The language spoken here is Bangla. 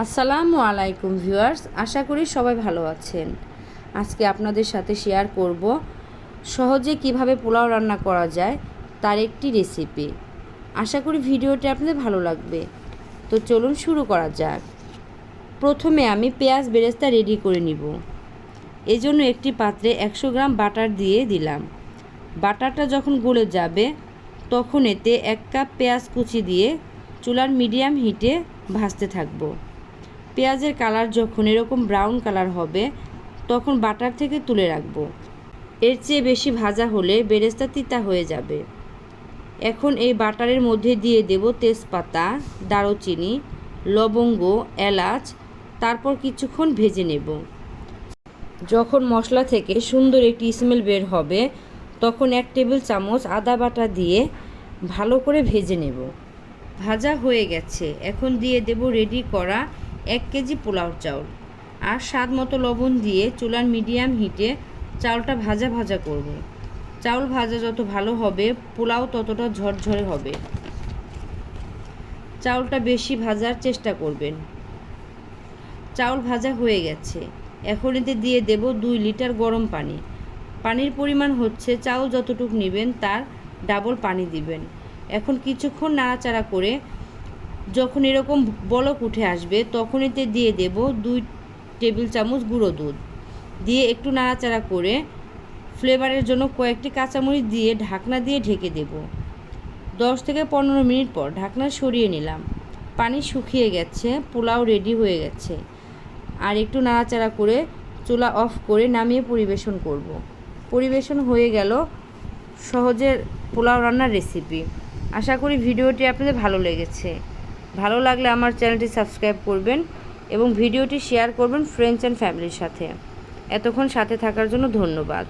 আসসালামু আলাইকুম ভিউয়ার্স, আশা করি সবাই ভালো আছেন। আজকে আপনাদের সাথে শেয়ার করব সহজে কীভাবে পোলাও রান্না করা যায় তার একটি রেসিপি আশা করি ভিডিওটি আপনাদের ভালো লাগবে। তো চলুন শুরু করা যাক। প্রথমে আমি পেঁয়াজ বেরেস্তা রেডি করে নিব। এজন্য একটি পাত্রে একশো গ্রাম বাটার দিয়ে দিলাম। বাটারটা যখন গলে যাবে, তখন এতে এক কাপ পেঁয়াজ কুচি দিয়ে চুলার মিডিয়াম হিটে ভাজতে থাকব। পেঁয়াজের কালার যখন এরকম ব্রাউন কালার হবে, তখন বাটার থেকে তুলে রাখব। এর চেয়ে বেশি ভাজা হলে বেরেস্তা তিতা হয়ে যাবে। এখন এই বাটারের মধ্যে দিয়ে দেব তেজপাতা, দারুচিনি, লবঙ্গ, এলাচ, তারপর কিছুক্ষণ ভেজে নেব। যখন মশলা থেকে সুন্দর একটি স্মেল বের হবে, তখন এক টেবিল চামচ আদা বাটা দিয়ে ভালো করে ভেজে নেব। ভাজা হয়ে গেছে। এখন দিয়ে দেব রেডি করা এক কেজি পোলাও চাউল আর স্বাদ মতো লবণ দিয়ে চুলার মিডিয়াম হিটে চাউলটা ভাজা ভাজা করব। চাউল ভাজা যত ভালো হবে, পোলাও ততটা ঝরঝরে হবে। চাউলটা বেশি ভাজার চেষ্টা করবেন। চাউল ভাজা হয়ে গেছে। এখন এতে দিয়ে দেব দুই লিটার গরম পানি। পানির পরিমাণ হচ্ছে, চাউল যতটুকু নেবেন তার ডাবল পানি দিবেন। এখন কিছুক্ষণ নাড়াচাড়া করে যখন এরকম বলক উঠে আসবে তখন এতে দিয়ে দেব দুই টেবিল চামচ গুঁড়ো দুধ। দিয়ে একটু নাড়াচাড়া করে ফ্লেভারের জন্য কয়েকটি কাঁচামরিচ দিয়ে ঢাকনা দিয়ে ঢেকে দেব। দশ থেকে পনেরো মিনিট পর ঢাকনা সরিয়ে নিলাম। পানি শুকিয়ে গেছে, পোলাও রেডি হয়ে গেছে। আর একটু নাড়াচাড়া করে চুলা অফ করে নামিয়ে পরিবেশন করব। পরিবেশন হয়ে গেল সহজের পোলাও রান্নার রেসিপি আশা করি ভিডিওটি আপনাদের ভালো লেগেছে। ভালো লাগলে আমার চ্যানেলটি সাবস্ক্রাইব করবেন এবং ভিডিওটি শেয়ার করবেন ফ্রেন্ডস অ্যান্ড ফ্যামিলির সাথে। এতক্ষণ সাথে থাকার জন্য ধন্যবাদ।